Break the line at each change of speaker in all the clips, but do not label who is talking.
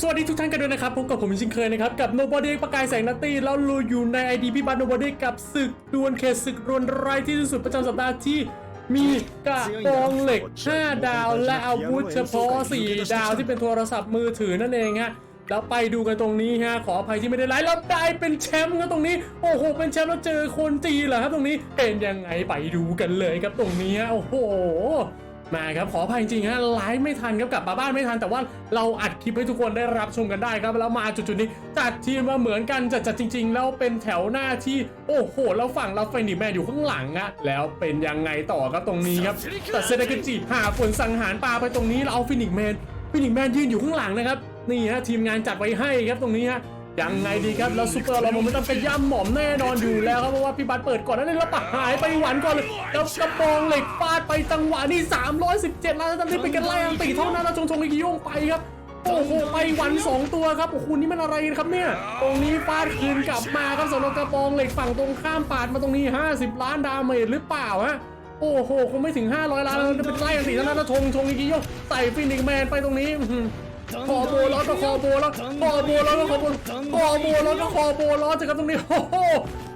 สวัสดีทุกท่านกันด้วยนะครับพบกับผมเช่นเคยนะครับ กับ Nobody ประกายแสงนัตตี้แล้วเราอยู่ใน ID พี่บัต Nobody กับศึกดวลเขตศึกรวนไรที่สุดประจำสัปดาห์ที่มีกระบองเหล็ก 5 ดาวและอาวุธเฉพาะ 4 ดาวที่เป็นโทรศัพท์มือถือนั่นเองฮะแล้วไปดูกันตรงนี้ฮะขออภัยที่ไม่ได้ไลฟ์แล้วได้เป็นแชมป์ครับตรงนี้ โอ้โห เป็นแชมป์แล้วเจอคนจีเหรอครับตรงนี้เป็นยังไงไปดูกันเลยครับตรงนี้โอ้โห มาครับขออภัยจริงฮะไลฟ์ไม่ทันครับกลับมาบ้านไม่ทันแต่ว่าเราอัดคลิปให้ทุกคนได้รับชมกันได้ครับแล้วมาจุดๆนี้จัดทีมมาเหมือนกันจัดจัดจริง ๆ แล้วเป็นแถวหน้าที่โอ้โหแล้วฝั่งเราเฟนิกแมนอยู่ข้างหลังอะแล้วเป็นยังไงต่อครับตรงนี้ครับแต่เซเดกิจิหาผลสังหารปลาไปตรงนี้แล้วเอาฟินิกแมนฟินิกแมนยืนอยู่ข้างหลังนะครับนี่ฮะทีมงานจัดไว้ให้ครับตรงนี้ฮะ ยังไงดีครับ แล้วซูเปอร์เรามันต้องกระย่ำหม่อมแน่นอนอยู่แล้วครับเพราะว่าพี่บัตเปิดก่อนแล้นแล้วปะหายไปหวันก่อนเลยแล้วกระบองเหล็กฟาดไปจังหวะนี้317แล้วตอนนี้เป็นกันไล่อังตีเท่านั้นแล้วชงชงอีกโยงไปครับโอ้โหไปหวันสองตัวครับโอ้โหนี่มันอะไรครับเนี่ย ตรงนี้ฟาดคืนกลับมาครับสำหรับกระบองเหล็กฝั่งตรงข้ามปาดมาตรงนี้ 50 ล้านดาเมจหรือเปล่าฮะโอ้โหคงไม่ถึง 500 ล้านแล้วจะเป็นไล่อังตีเท่านั้นแล้วชงชงอีกโยงใส่ฟินิกแมนไปตรงนี้ คอโบล้อก็คอโบล้อคอโบล้อก็คอโบคอโบล้อก็คอโบล้อจากกันตรงนี้โอ้โห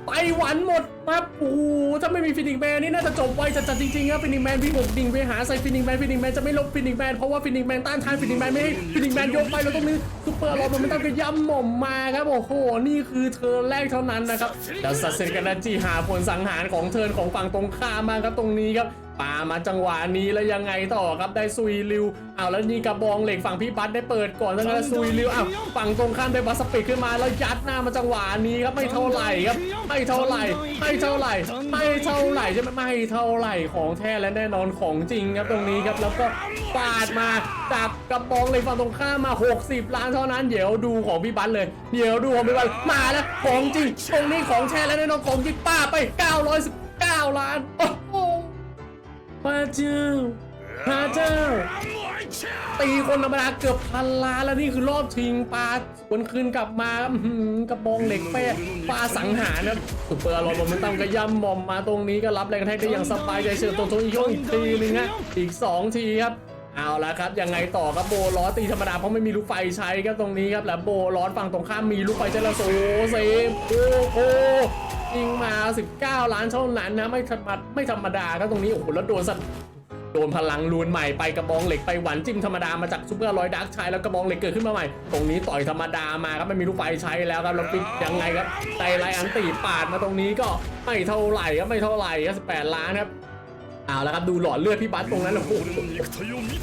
ไปหวันหมดมาโอ้โหถ้าไม่มีฟินิกแมนนี่น่าจะจบไวจัดๆจริงๆครับฟินิกแมนวิ่งหกดิ่งไปหาใส่ฟินิกแมนฟินิกแมนจะไม่ลบฟินิกแมนเพราะว่าฟินิกแมนต้านทานฟินิกแมนไม่ให้ฟินิกแมนยกไปแล้วตรงนี้ซุปเปอร์ลอมันไม่ต้องกระย่ำหม่อมมาครับโอ้โหนี่คือเทิร์นแรกเท่านั้นนะครับแล้วสัตเซนกันจีหาผลสังหารของเทินของฝั่งตรงข้ามมาครับตรงนี้ครับ ปามาจังหวะนี้แล้วยังไงต่อครับได้ซุยริวเอาแล้วนี่กระบองเหล็กฝั่งพี่บัตได้เปิดก่อนแล้วก็ซุยริวอ้าวฝั่งตรงข้ามได้บัสสปีดขึ้นมาแล้วยัดหน้ามาจังหวะนี้ครับไม่เท่าไหร่ครับไม่เท่าไหร่ไม่เท่าไหร่ไม่เท่าไหร่ใช่ไหมไม่เท่าไหร่ของแท้และแน่นอนของจริงครับตรงนี้ครับแล้วก็ปาดมาจากกระบองเหล็กฝั่งตรงข้ามมา 60 ล้านเท่านั้นเดี๋ยวดูของพี่บัตเลยเดี๋ยวดูของพี่บัตมาแล้วของจริงตรงนี้ของแท้และแน่นอนของจริงป้าไป 919 ล้านโอ้โพระเจ้าพระเจ้าตีคนธรรมดาเกือบพันล้านแล้วนี่คือรอบชิงปลาสวนคืนกลับมาอื้อหือกระบองเหล็กแป้ปลาสังหารนะสุเปอร์อารมณ์มันตั้งกระย่ำมอมมาตรงนี้ก็รับแรงกระแทกได้อย่างสบายใจเชิญตรงตรงอีกโยกอีกทีนึงฮะอีก 2 ทีครับเอาละครับยังไงต่อครับโบล้อตีธรรมดาเพราะไม่มีลูกไฟใช้ครับตรงนี้ครับแล้วโบล้อฝั่งตรงข้ามมีลูกไฟใช้แล้วโซเซฟโอ้โห ยิงมา 19 ล้านเท่านั้นนะไม่ธรรมดาไม่ธรรมดาครับตรงนี้โอ้โหแล้วโดนสัตโดนพลังลูนใหม่ไปกระบองเหล็กไปหวันจิ้มธรรมดามาจากซุปเปอร์ลอยดักชายแล้วกระบองเหล็กเกิดขึ้นมาใหม่ ตรงนี้ต่อยธรรมดามาครับไม่มีลูกไฟใช้แล้วครับแล้วปิดยังไงครับไตไลอันตีปาดมาตรงนี้ก็ไม่เท่าไหร่ครับไม่เท่าไหร่ครับ18 ล้านครับ เอาแล้วครับดูหลอดเลือดพี่บัสตรงนั้นโอ้โห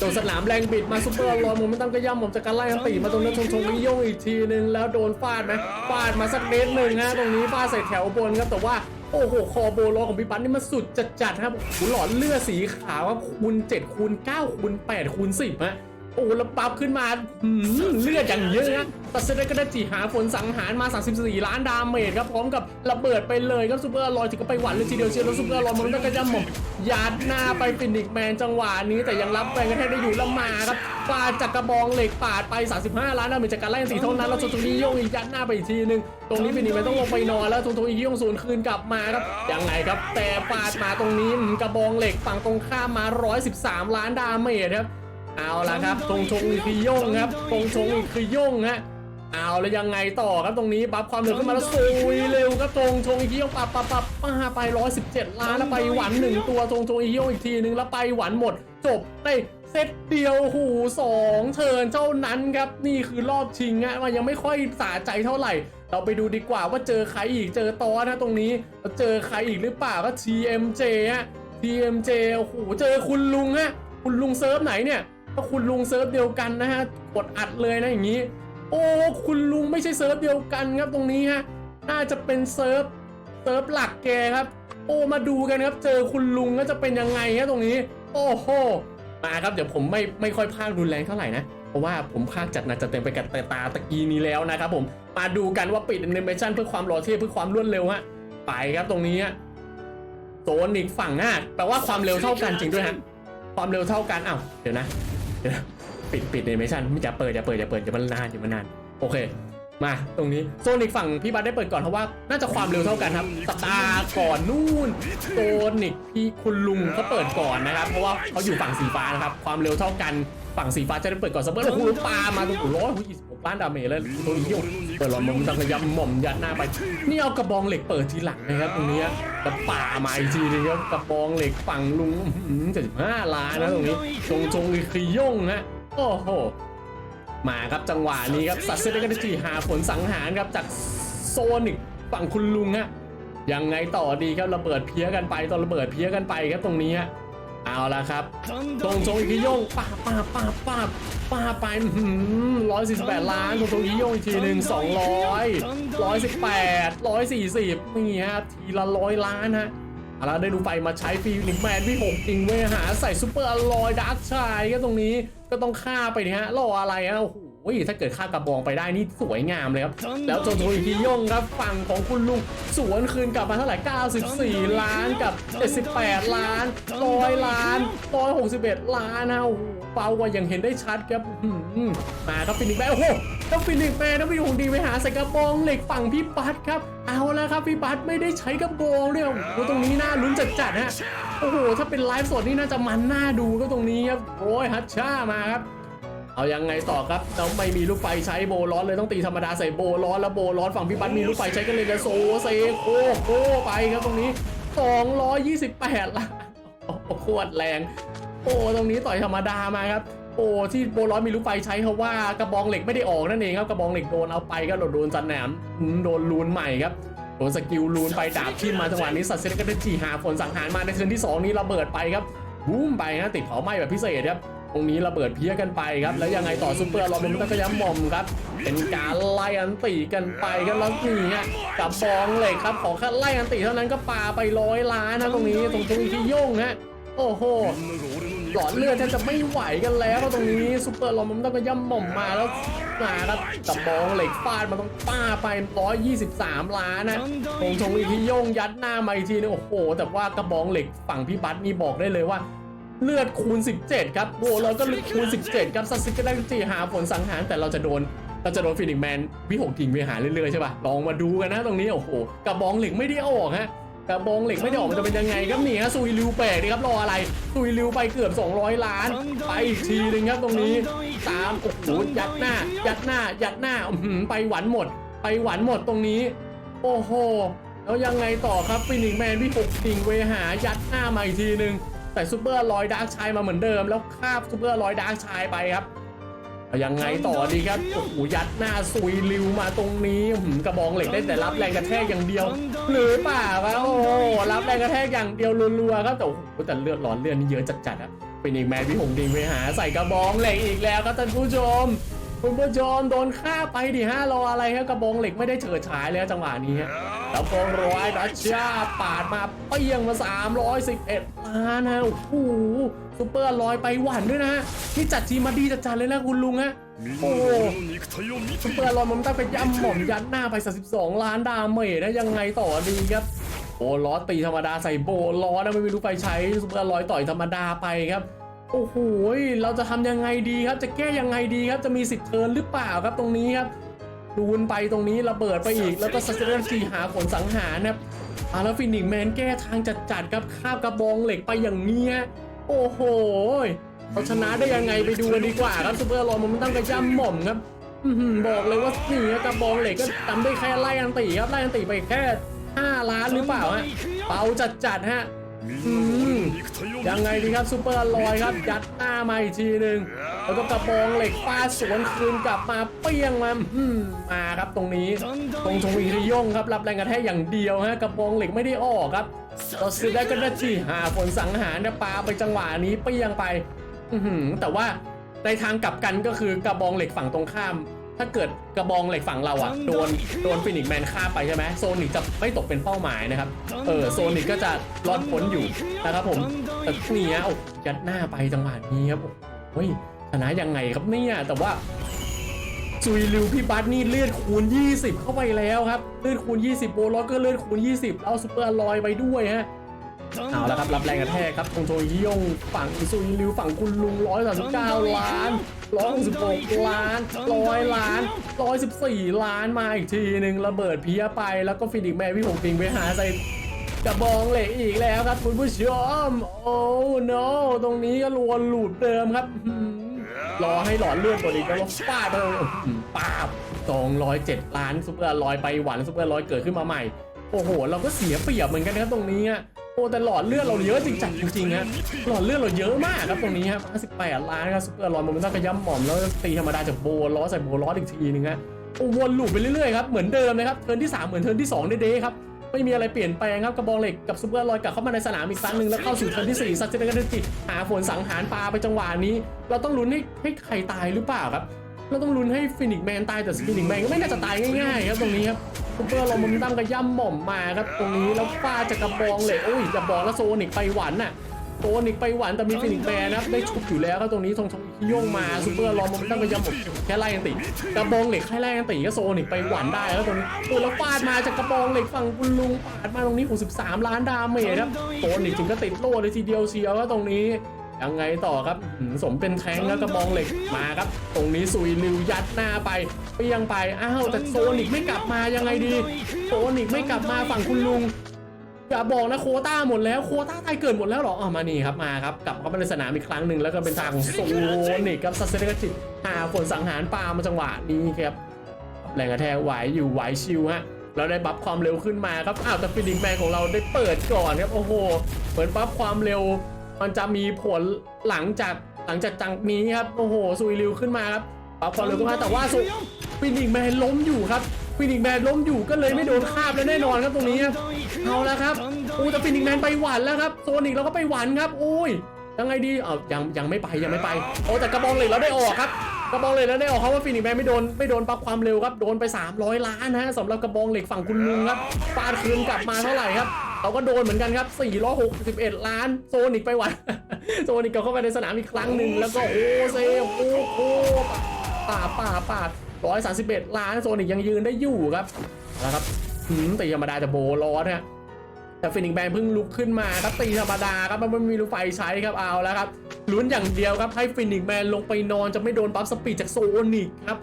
ตรงสนามแรงบิดมาซุปเปอร์ลอยมันไม่ต้องกระย่ำผมจะกระไล่ทั้งตีมาตรงนั้นชงชงนี้โยงอีกทีนึงแล้วโดนฟาดไหมฟาดมาสักเมตรหนึ่งฮะตรงนี้ฟาดใส่แถวบนครับแต่ว่าโอ้โห คอโบโลของพี่ปั๊นนี่มันสุดจัดจัดๆครับหหลอดเลือดสีขาวครับคูณ7คูณ9คูณ8คูณ10ฮะ โอ้โหแล้วปั๊บขึ้นมาหืมเลือดอย่างเยอะนะตัดเซนก็ได้จีหาฝนสังหารมา 34 ล้านดาเมจครับพร้อมกับระเบิดไปเลยครับซูเปอร์ลอยถึงก็ไปหวันเลยทีเดียวเชียวแล้วซูเปอร์ลอยมันก็กระยำหม่อมยัดหน้าไปฟินิกแมนจังหวะนี้แต่ยังรับแรงกระแทกได้อยู่แล้วมาครับปาดจากกระบองเหล็กปาดไป 35 ล้านดาเมจจากการไล่สีเท่านั้นแล้วตรงนี้โยงอีกยัดหน้าไปอีกทีนึงตรงนี้ฟินิกแมนต้องลงไปนอนแล้วตรงตรงอีกโยงศูนย์คืนกลับมาครับยังไงครับแต่ปาดมาตรงนี้อืมกระบองเหล็กฝั่งตรงข้ามมา 113 ล้านดาเมจครับ เอาละครับตรงชงอีกคือย่งครับตรงชงอีกคือย่งฮะเอาแล้วยังไงต่อครับตรงนี้บัฟความเร็วขึ้นมาแล้วซุยเร็วครับตรงชงอีกทีโย่งปับปับปับมาไป117ล้านแล้วไปหวันหนึ่งตัวตรงชงอีกโย่งอีกทีนึงแล้วไปหวันหมด จบได้เซตเดียวหูสองเทิร์นเท่านั้นครับนี่คือรอบชิงอะมันยังไม่ค่อยสะใจเท่าไหร่ เราไปดูดีกว่าว่าเจอใครอีกเจอตอนะตรงนี้เจอใครอีกหรือเปล่าก็ TMJ ฮะ TMJ โอ้โหเจอคุณลุงฮะคุณลุงเซิร์ฟไหนเนี่ย ถ้าคุณลุงเซิร์ฟเดียวกันนะฮะกดอัดเลยนะอย่างนี้ โอ้คุณลุงไม่ใช่เซิร์ฟเดียวกันครับตรงนี้ฮะน่าจะเป็นเซิร์ฟเซิร์ฟหลักแกครับ โอ้มาดูกันครับ เจอคุณลุงก็จะเป็นยังไงฮะตรงนี้ โอ้โหมาครับเดี๋ยวผมไม่ไม่ค่อยพากรุนแรงเท่าไหร่นะเพราะว่าผมพากจัดหนักจัดเต็มไปกับแต่ตาตะกี้นี้แล้วนะครับผมมาดูกันว่าปิดแอนิเมชันเพื่อความรอเท่เพื่อความรวดเร็วฮะไปครับตรงนี้โซนอีกฝั่งหน้าแปลว่าความเร็วเท่ากันจริงด้วยฮะความเร็วเท่ากันอ้าวเดี๋ยวนะ ปิดปิดแอนิเมชันไม่จะเปิดอย่าเปิดอย่าเปิดอย่ามันนานอย่ามันนาน โอเค มาตรงนี้โซนิกฝั่งพี่บัตได้เปิดก่อนเพราะว่าน่าจะความเร็วเท่ากันครับสตาร์ก่อนนู่นโซนิกพี่คุณลุงเขาเปิดก่อนนะครับ เพราะว่าเขาอยู่ฝั่งสีฟ้านะครับความเร็วเท่ากัน ฝั่งสีฟ้าจะได้เปิดก่อนเสมอแล้วคุณปามาตรงร้อยยี่สิบหกล้านดาเมจแล้วตัวนี้โยกเปิดหลอดมุมตังกระยำหม่อมยัดหน้าไป นี่เอากระบองเหล็กเปิดทีหลังนะครับตรงนี้จะป่ามาอีกทีนึงครับกระบองเหล็กฝั่งลุงเจ็ดสิบห้าล้านนะตรงนี้จงจงอีคือย่งฮะโอ้โหมาครับจังหวะนี้ครับสัตว์เซนกันจีหาผลสังหารครับจากโซนิกฝั่งคุณลุงฮะยังไงต่อดีครับระเบิดเพี้ยกันไปตอนระเบิดเพี้ยกันไปครับตรงนี้ฮะ เอาละครับตรงทรงอีกทีโยงป้าป้าป้าป้าป้าไปร้อยสี่สิบแปดล้านตรงทรงอีกทีโยงอีกทีหนึ่งสองร้อยร้อยสิบแปดร้อยสี่สิบนี่ฮะทีละร้อยล้านฮะเอาละได้ดูไฟมาใช้ฟีนิกแมนพี่หกจริงเว้ยหาใส่ซูเปอร์อลอยดาร์กชายก็ตรงนี้ก็ต้องฆ่าไปนี่ฮะรออะไรฮะโอ้โห ถ้าเกิดฆ่ากระบองไปได้นี่สวยงามเลยครับ แล้วโจโจอีพีย่งครับฝั่งของคุณลุงสวนคืนกลับมาเท่าไหร่ 94 ล้านกับ 78 ล้าน100ล้าน161ล้านนะโอ้โหเปากว่ายังเห็นได้ชัดครับอื้อหือมาครับฟินิกแมนโอ้โหแล้วฟินิกแมนนะพี่หงดีไปหาใส่กระบองเหล็กฝั่งพี่ปัดครับ เอาแล้วครับพี่ปัดไม่ได้ใช้กระบองเนี่ยโอ้โหตรงนี้น่าลุ้นจัดๆฮะโอ้โหถ้าเป็นไลฟ์สดนี่น่าจะมันน่าดูก็ตรงนี้ครับโอ้ยฮัตช่ามาครับ เอายังไงต่อครับเราไม่มีลูกไฟใช้โบร้อนเลยต้องตีธรรมดาใส่โบร้อนแล้วโบร้อนฝั่งพี่บัตมีลูกไฟใช้กันเลยจะโซเซโคโคไปครับตรงนี้ 228ละโอ้โหโคตรแรงโอ้ตรงนี้ต่อยธรรมดามาครับโอ้ที่โบร้อนมีลูกไฟใช้เพราะว่ากระบองเหล็กไม่ได้ออกนั่นเองครับกระบองเหล็กโดนเอาไปก็โดนจันแหนมโดนลูนใหม่ครับโดนสกิลลูนไปดาบทิ่มมาจังหวะนี้สัตว์เซนก็ได้จีหาฝนสังหารมาในเทิร์นที่สองนี้ระเบิดไปครับบูมไปนะติดเผาไหม้แบบพิเศษครับ ตรงนี้ระเบิดเพี้ยกันไปครับ แล้วยังไงต่อซูเปอร์ลอมมันก็ย้ำหม่อมครับ เป็นการไล่อันตีกันไปกันแล้วนี่ฮะกับบองเหล็กครับขอแค่ไล่อันตีเท่านั้นก็ปาไปร้อยล้านนะตรงนี้ตรงตรงที่ย่งฮะโอ้โหหลอดเลือดแทบจะไม่ไหวกันแล้วตรงนี้ซูเปอร์ลอมมันก็ย่ำหม่อมมาแล้วมาครับกับบองเหล็กฟาดมาต้องป้าไป123 ล้านนะตรงชงอีกที่ย่งยัดหน้ามาอีกทีนึงโอ้โห แต่ว่ากระบองเหล็กฝั่งพี่บัตนี่บอกได้เลยว่า เลือดคูณ 17 ครับโอ้เราก็เลือดคูณ 17 ครับซัสซิก็ได้จีหาผลสังหารแต่เราจะโดนเราจะโดนฟินิกแมนวิหกทิ้งไปหาเรื่อยๆใช่ป่ะลองมาดูกันนะตรงนี้โอ้โหกระบองเหล็กไม่ได้ออกฮะกระบองเหล็กไม่ได้ออกมันจะเป็นยังไงครับนี่ฮะซุยริวแปลกนี่ครับรออะไรซุยริวไปเกือบ 200 ล้าน ไปอีกทีหนึงครับตรงนี้ตามโอ้โหยัดหน้า ยัดหน้า ยัดหน้าอืไปหวันหมด ไปหวันหมดตรงนี้ โอ้โหแล้วยังไงต่อครับฟินิกแมนพี่หกทิ้งไปหายัดหน้ามาอีกทีหนึง ส่ซูเปอร์ลอยดาร์กชายมาเหมือนเดิม แล้วคาบซูเปอร์ลอยดาร์กชายไปครับยังไงต่อดีครับโอ้โหยัดหน้าซุยริวมาตรงนี้กระบองเหล็กได้แต่รับแรงกระแทกอย่างเดียว หรือเปล่าวะโอ้รับแรงกระแทกอย่างเดียวรัวๆครับแต่โอ้โหแต่เลือดร้อนเลือดนี่เยอะจัดๆอะเป็นอีกแมนพี่หงดิงไปหาใส่กระบองเหล็กอีกแล้วครับท่านผู้ชม คุณผู้ชมโดนฆ่าไปดิฮะรออะไรฮะกระบองเหล็กไม่ได้เฉิดฉายเลยฮจังหวะนี้ฮะแล้วกองร้อยรัชชาปาดมาเปี้ยงมา 311ล้านฮะโอ้โหซุปเปอร์ลอยไปหวานด้วยนะฮะที่จัดทีมาดีจัดจัเลยนะคุณลุงฮะ
โอ้
ซูเปอร์ลอยมันตั้งไปย่ำหม่อมยันหน้าไป 32 ล้านดาเมจนะยังไงต่อดีครับโอ้ล้อตีธรรมดาใส่โบล้อนะไม่รู้ไปใช้ซุปเปอร์ลอยต่อยธรรมดาไปครับ โอ้โห เราจะทำยังไงดีครับ จะแก้ยังไงดีครับ จะมีสิทธิ์เทิร์นหรือเปล่าครับตรงนี้ครับดูนไปตรงนี้ระเบิดไปอีก แล้วก็สเตนจีหาผลสังหารนะครับอ่าแล้วฟินิกแมนแก้ทางจัดๆครับคาบกระบองเหล็กไปอย่างเนี้ยโอ้โหเขาชนะได้ยังไงไปดูกันดีกว่าครับซูเปอร์ลอยมันต้องกระย่ำหม่อมครับอื้อหือบอกเลยว่านี่ฮะกระบองเหล็กก็ทำได้แค่ไล่อันตีครับไล่อันตีไปแค่5ล้านหรือเปล่าฮะเบาจัดๆฮะ ยังไงดีครับซูเปอร์ลอยครับยัดหน้ามาอีกทีหนึ่งแล้วก็กระปองเหล็กฟาสวนคืนกลับมาเปี้ยงมามมาครับตรงนี้ตรงชวีริยงครับรับแรงกระแทกอย่างเดียวฮะกระปองเหล็กไม่ได้ออกครับเราซื้อได้ก็ได้ที่หาฝนสังหารนะปาไปจังหวะนี้เปี้ยงไปแต่ว่าในทางกลับกันก็คือกระบองเหล็กฝั่งตรงข้าม ถ้าเกิดกระบองเหล็กฝั่งเราอะโดนโดนฟินิกแมนฆ่าไปใช่ไหมโซนิกจะไม่ตกเป็นเป้าหมายนะครับ เออโซนิกก็จะรอดพ้นอยู่นะครับผมแต่นี่ฮะโอ้ยัดหน้าไปจังหวะนี้ครับโอ้ยชนะยังไงครับเนี่ยแต่ว่าซุยลิวพี่บัตนี่เลือดคูณ 20 เข้าไปแล้วครับ เลือดคูณ 20 โบล็อกก็เลือดคูณ 20 เอาซูเปอร์ลอยไปด้วยฮะ เอาละครับรับแรงกระแทกครับตรงโจยิยงฝั่งอิซุยลิวฝั่งคุณลุง139ล้าน166ล้าน100ล้าน114ล้านมาอีกทีหนึ่งระเบิดเพี้ยไปแล้วก็ฟินิกแมนพี่หงติงไปหาใส่กระบองเหล็กอีกแล้วครับคุณผู้ชมโอ้ no ตรงนี้ก็รวนหลุดเดิมครับ รอให้หลอดเลือดตัวนี้ก็ว่าฟาดไปเลยอื้อหือปาบ207ล้านซุปเปอร์ลอยไปหวันซุปเปอร์ลอยเกิดขึ้นมาใหม่ โอ้โห เราก็เสียเปรียบเหมือนกันครับตรงนี้ฮะ โอ้แต่หลอดเลือดเราเยอะจริงจังจริงๆฮะหลอดเลือดเราเยอะมากครับตรงนี้ครับ58ล้านครับซุปเปอร์ลอยมันต้องกระย่ำหม่อมแล้วตีธรรมดาจากโบล้อใส่โบล้ออีกทีนึงฮะโอ้วนลูปไปเรื่อยๆครับเหมือนเดิมนะครับเทิร์นที่ 3 เหมือนเทิร์นที่2เด้ๆครับไม่มีอะไรเปลี่ยนแปลงครับกระบองเหล็กกับซุปเปอร์ลอยกลับเข้ามาในสนามอีกครั้งหนึ่งแล้วเข้าสู่เทิร์นที่4ซัดเจนกันจิตหาฝนสังหารปลาไปจังหวะนี้ เราต้องลุ้นให้ให้ใครตายหรือเปล่าครับ เราต้องลุ้นให้ฟินิกแมนตายแต่ฟินิกแมนก็ไม่น่าจะตายง่ายๆครับตรงนี้ครับซูเปอร์ลอมมันตั้มกระย่ำหม่อมมาครับตรงนี้แล้วฟาจากระบองเหล็กโอ้ยจะบอกแล้วโซนิกไปหวันน่ะโซนิกไปหวันแต่มีฟินิกแมนนะครับได้ชุบอยู่แล้วครับตรงนี้ทงทงโยงมาซูเปอร์ลอมมันตั้มกระย่ำหม่อมแค่ไล่กันติกระบองเหล็กแค่ไล่กันติก็โซนิกไปหวันได้แล้วตรงนี้โอ้แล้วฟาดมาจากกระบองเหล็กฝั่งคุณลุงปาดมาตรงนี้63ล้านดาเมจครับโซนิกถึงก็ติดโล่เลยทีเดียวเชียวก็ตรงนี้ ยังไงต่อครับหืมสมเป็นแทงแล้วกระบองเหล็กมาครับ ตรงนี้ซุยลิวยัดหน้าไปเปี้ยงไปอ้าวแต่โซนิกไม่กลับมายังไงดีโซนิกไม่กลับมาฝั่งคุณลุงอย่าบอกนะโควต้าหมดแล้วโควต้าตายเกิดหมดแล้วเหรออ๋อมานี่ครับมาครับกลับเข้ามาในสนามอีกครั้งหนึ่งแล้วก็เป็นทางของโซนิกครับซัสเซเนกจิตหาฝนสังหารปามาจังหวะนี้ครับแรงกระแทกไหวอยู่ไหวชิวฮะเราได้บัฟความเร็วขึ้นมาครับอ้าวแต่ฟินิกแมนของเราได้เปิดก่อนครับโอ้โหเหมือนบัฟความเร็ว มันจะมีผลหลังจากหลังจากจังนี้ครับโอ้โหซุยริวขึ้นมาครับบัฟความเร็วขึ้นมาแต่ว่าซุฟินิกแมนล้มอยู่ครับฟินิกแมนล้มอยู่ก็เลยไม่โดนคาบแล้วแน่นอนครับตรงนี้ครับเอาแล้วครับโอ้แต่ฟินิกแมนไปหวันแล้วครับโซนิกเราก็ไปหวันครับโอ้ยยังไงดีเอายังยังไม่ไปยังไม่ไปโอ้แต่กระบองเหล็กเราได้ออกครับกระบองเหล็กแล้วได้ออกเขาว่าฟินิกแมนไม่โดนไม่โดนปรับความเร็วครับโดนไป 300 ล้านนะฮะสำหรับกระบองเหล็กฝั่งคุณลุงครับฟาดคืนกลับมาเท่าไหร่ครับ เราก็โดนเหมือนกันครับ 461 ล้านโซนิกไปหวันโซนิกกลับเข้าไปในสนามอีกครั้งหนึ่งแล้วก็โอ้เซโอ้โหป่าป่าป่า131ล้านโซนิกยังยืนได้อยู่ครับแล้วครับหืมตีธรรมดาจะโบล้อนะฮะแต่ฟินิกแมนเพิ่งลุกขึ้นมาครับตีธรรมดาครับมันไม่มีลูกไฟใช้ครับเอาแล้วครับลุ้นอย่างเดียวครับให้ฟินิกแมนลงไปนอนจะไม่โดนปั๊บสปีดจากโซนิกครับ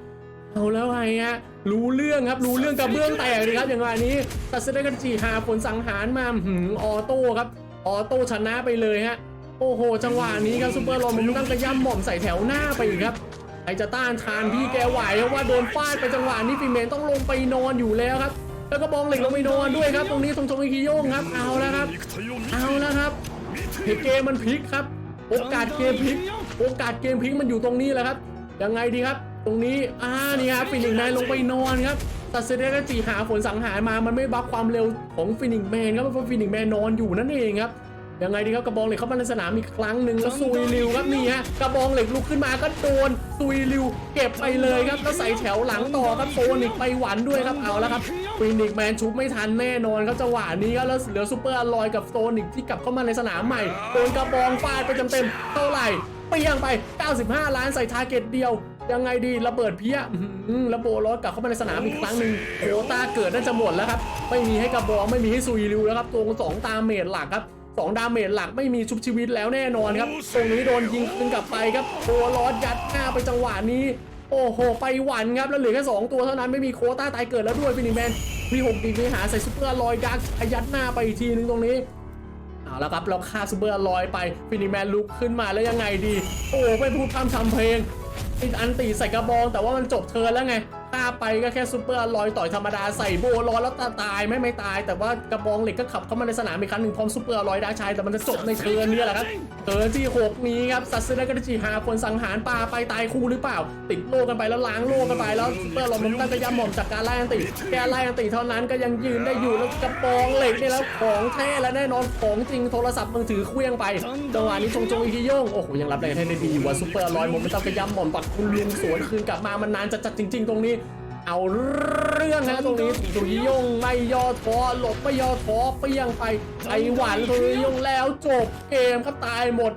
เอาแล้วไงฮะรู้เรื่องครับรู้เรื่องกระเบื้องแตกเลยครับอย่างไรนี้ตัดเซเดกันจีหาผลสังหารมาหืมออโต้ครับออโต้ชนะไปเลยฮะโอ้โห จังหวะนี้ครับซูเปอร์ลอมตั้งกระย่ำหม่อมใส่แถวหน้าไปอีกครับใครจะต้านทานพี่แกไหวเพราะว่าโดนฟาดไปจังหวะนี้ฟิเมนต้องลงไปนอนอยู่แล้วครับ แล้วก็บองเหล็กลงไปนอนด้วยครับตรงนี้ทรงชงอิคิโยงครับเอาแล้วครับ เอาแล้วครับเกมมันพลิกครับ โอกาสเกมพลิก โอกาสเกมพลิกมันอยู่ตรงนี้แหละครับยังไงดีครับ ตรงนี้อ่านี่ครับฟินิกแมนลงไปนอนครับตัดเซเดกจีหาผลสังหารมามันไม่บัฟความเร็วของฟินิกแมนครับเพราะฟินิกแมนนอนอยู่นั่นเองครับยังไงดีครับกระบองเหล็กเข้ามาในสนามอีกครั้งหนึ่งแล้วซุยริวครับนี่ฮะกระบองเหล็กลุกขึ้นมาก็โดนซุยริวเก็บไปเลยครับแล้วใส่แถวหลังต่อครับโซนิกไปหวันด้วยครับเอาแล้วครับฟินิกแมนชุบไม่ทันแน่นอนครับจังหวะนี้ครับแล้วเหลือซูเปอร์อลอยกับโซนิกที่กลับเข้ามาในสนามใหม่โดนกระบองฟาดไปเต็มๆเท่าไหร่เปรี้ยงไป 95 ล้านใส่ทาร์เก็ตเดียว ยังไงดีระเบิดเพี้ยอื้อหือระโบรถกลับเข้ามาในสนามอีกครั้งหนึ่งโคต้าเกิดน่าจะหมดแล้วครับ ไม่มีให้กระบองไม่มีให้ซุยริวแล้วครับตัวสองตามเมจหลักครับสองดาเมจหลักไม่มีชุบชีวิตแล้วแน่นอนครับ ตรงนี้โดนยิงคืนกลับไปครับตัวลอดยัดหน้าไปจังหวะนี้ โอ้โห ไปหวันครับ แล้วเหลือแค่2ตัวเท่านั้นไม่มีโคต้าตายเกิดแล้วด้วยฟินิแมนมี6ดีมีหาใส่ซุปเปอร์ลอยดักยัดหน้าไปอีกทีนึงตรงนี้เอาล้วครับเราฆ่าซูเปอร์ลอยไปฟินิแมนลุกขึ้นมาแล้วยังไงดี โอ้ไปพูดพร่ำทำเพลง ติดอันตีใส่กระบองแต่ว่ามันจบเทิร์นแล้วไง ฆ่าไปก็แค่ซูเปอร์ลอยต่อยธรรมดาใส่โบลอยแล้วตายไม่ไม่ตาย แต่ว่ากระบองเหล็กก็ขับเข้ามาในสนามอีกครั้งหนึ่งพร้อมซูเปอร์ลอยด้ใช้แต่มันจะจบในเทิร์นนี้แหละครับเทิร์นที่หกนี้ครับซัสเซนกาจิหาคนสังหารปลาไปตายคู่หรือเปล่า ติดโลกันไปแล้วล้างโลกันไปแล้วซูเปอร์ลอยมันตั้งกระยำหม่อมจากการไล่อันติแกไล่อันติเท่านั้นก็ยังยืนได้อยู่แล้วกระบองเหล็กนี่แล้วของแท้และแน่นอนของจริงโทรศัพท์มือถือเคลี้ยงไปจังหวะนี้จงจงอิคิโยงโอ้โหยังรับแรงให้ได้ดีอยู่ว่าซูเปอร์ลอยมันไม่ต้งกระยำหม่อมปักคุณลุงสวนคืนกลับมามันนานจัดๆจริง ๆ ตรงนี้ เอาเรื่องนะตรงนี้สุริยงไม่ย่อท้อหลบไม่ย่อท้อเปรี้ยงไปไอหวานสุริยงแล้วจบเกมก็ตายหมด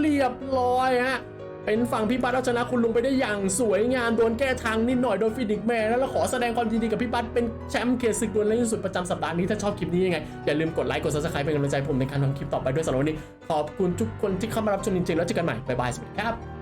เรียบร้อยฮะเป็นฝั่งพี่บัตรเอาชนะคุณลุงไปได้อย่างสวยงามโดนแก้ทางนิดหน่อยโดนฟินิกแมนแล้วขอแสดงความยินดีกับพี่บัตรเป็นแชมป์เขตศึกดวลเล่นสุดประจำสัปดาห์นี้ถ้าชอบคลิปนี้ยังไง อย่าลืมกดไลค์กด subscribe เป็นกำลังใจผมในการทำคลิปต่อไปด้วยสำหรับวันนี้ขอบคุณทุกคนที่เข้ามารับชมจริงๆแล้วเจอกันใหม่บ๊ายบายสวัสดีครับ